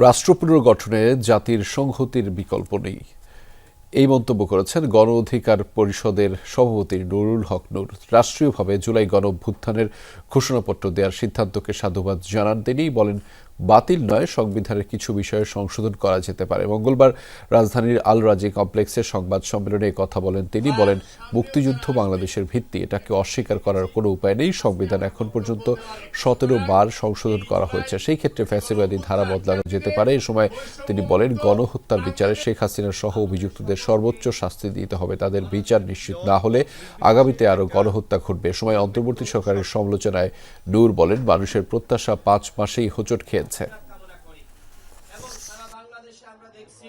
রাষ্ট্র পুনর্গঠনে জাতির সংহতির বিকল্প নেই। এই মন্তব্য করেছেন গণ অধিকার পরিষদের সভাপতি নুরুল হক নুর। রাষ্ট্রীয়ভাবে জুলাই গণ অভ্যুত্থানের ঘোষণাপত্র দেওয়ার সিদ্ধান্তকে সাধুবাদ জানান তিনি। বলেন বাতিল নয়, সংবিধানের কিছু বিষয়ে সংশোধন করা যেতে পারে। মঙ্গলবার রাজধানীর আল রাজি কমপ্লেক্সে সংবাদ সম্মেলনে কথা বলেন তিনি। বলেন, মুক্তিযুদ্ধ বাংলাদেশের ভিত্তি, এটাকে অস্বীকার করার কোনো উপায় নেই। সংবিধান এখন পর্যন্ত সতেরো বার সংশোধন করা হয়েছে। সেই ক্ষেত্রে ফ্যাসিবাদী ধারা বদলানো যেতে পারে। এ সময় তিনি বলেন, গণহত্যার বিচারে শেখ হাসিনা সহ অভিযুক্তদের সর্বোচ্চ শাস্তি দিতে হবে। তাদের বিচার নিশ্চিত না হলে আগামীতে আরও গণহত্যা ঘটবে। সময় অন্তর্বর্তী সরকারের সমালোচনায় নূর বলেন, মানুষের প্রত্যাশা পাঁচ মাসেই হোঁচট খেয়েছে পেয়েছে আমরা দেখছি